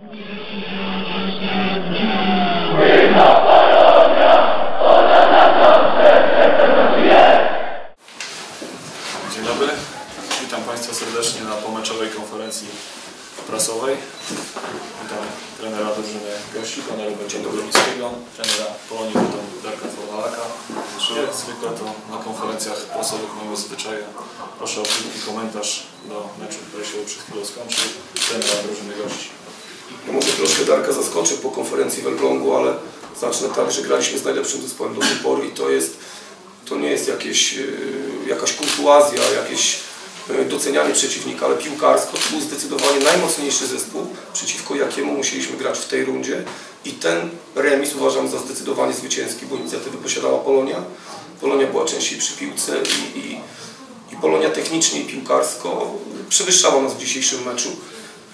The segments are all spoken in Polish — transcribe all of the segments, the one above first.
Dzień dobry, witam Państwa serdecznie na pomeczowej konferencji prasowej. Witam trenera drużyny gości, pana Roberta Dobrowickiego, trenera Polonii Witam Darka Formalaka. Jak zwykle to na konferencjach prasowych mamy zwyczaje. Proszę o krótki komentarz do meczu, który się przed chwilą skończył, trenera drużyny gości. Ja może troszkę Darka zaskoczę po konferencji w Elblągu, ale zacznę tak, że graliśmy z najlepszym zespołem do tej pory i to jest, to nie jest jakieś, yy, jakaś kurtuazja, jakieś yy, docenianie przeciwnika, ale piłkarsko to był zdecydowanie najmocniejszy zespół, przeciwko jakiemu musieliśmy grać w tej rundzie i ten remis uważam za zdecydowanie zwycięski, bo inicjatywę posiadała Polonia. Polonia była częściej przy piłce i, i, i Polonia technicznie i piłkarsko przewyższała nas w dzisiejszym meczu.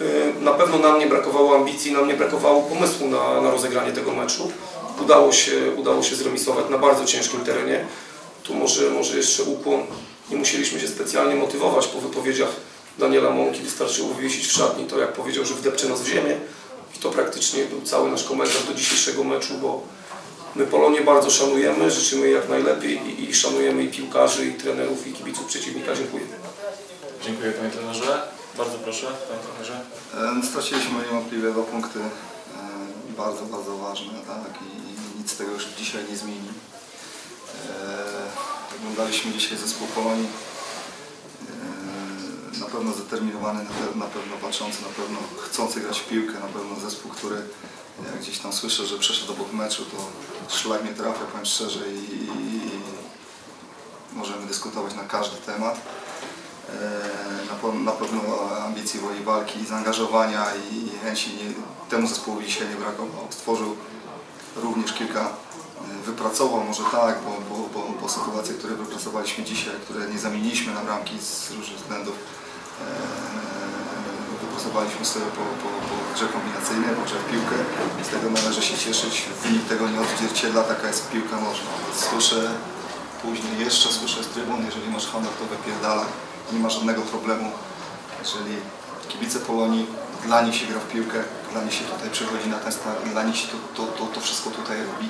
Yy, Na pewno nam nie brakowało ambicji, nam nie brakowało pomysłu na, na rozegranie tego meczu. Udało się, udało się zremisować na bardzo ciężkim terenie. Tu może, może jeszcze ukłon. Nie musieliśmy się specjalnie motywować po wypowiedziach Daniela Mąki. Wystarczyło wywiesić w szatni to, jak powiedział, że wdepcze nas w ziemię. I to praktycznie był cały nasz komentarz do dzisiejszego meczu, bo my Polonię bardzo szanujemy, życzymy jak najlepiej i, i szanujemy i piłkarzy, i trenerów, i kibiców przeciwnika. Dziękuję. Dziękuję Panie Trenerze. Bardzo proszę, Panie Trenerze. E, Straciliśmy niewątpliwie dwa punkty e, bardzo, bardzo ważne tak? I, nic z tego już dzisiaj nie zmieni. E, Oglądaliśmy dzisiaj zespół Polonii. Na pewno zdeterminowany, na pewno, walczący, na pewno chcący grać w piłkę, na pewno zespół, który jak gdzieś tam słyszę, że przeszedł obok meczu, to szlak mnie trafia, powiem szczerze i, i możemy dyskutować na każdy temat. E, Na, pe- na pewno ambicji woli walki, zaangażowania i chęci nie, temu zespołowi dzisiaj nie brakowało. Stworzył również kilka, e, wypracował może tak, bo, bo, bo, bo sytuacje, które wypracowaliśmy dzisiaj, które nie zamieniliśmy na bramki z różnych względów, e, wypracowaliśmy sobie po, po, po grze kombinacyjnej, po grze w piłkę. Z tego należy się cieszyć. Wynik tego nie odzwierciedla, taka jest piłka nożna. Słyszę później jeszcze słyszę z trybun, jeżeli masz honor, to wypierdala. Nie ma żadnego problemu. Jeżeli kibice Polonii, dla nich się gra w piłkę, dla nich się tutaj przychodzi na ten start, dla nich się to, to, to, to wszystko tutaj robi.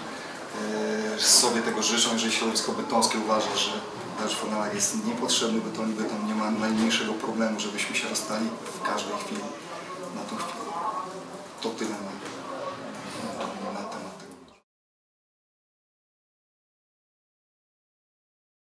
Yy, sobie tego życzą, jeżeli środowisko bytomskie uważa, że nasz Fornalak jest niepotrzebny Bytomi, Bytom nie ma najmniejszego problemu, żebyśmy się rozstali w każdej chwili na tą chwilę. To tyle.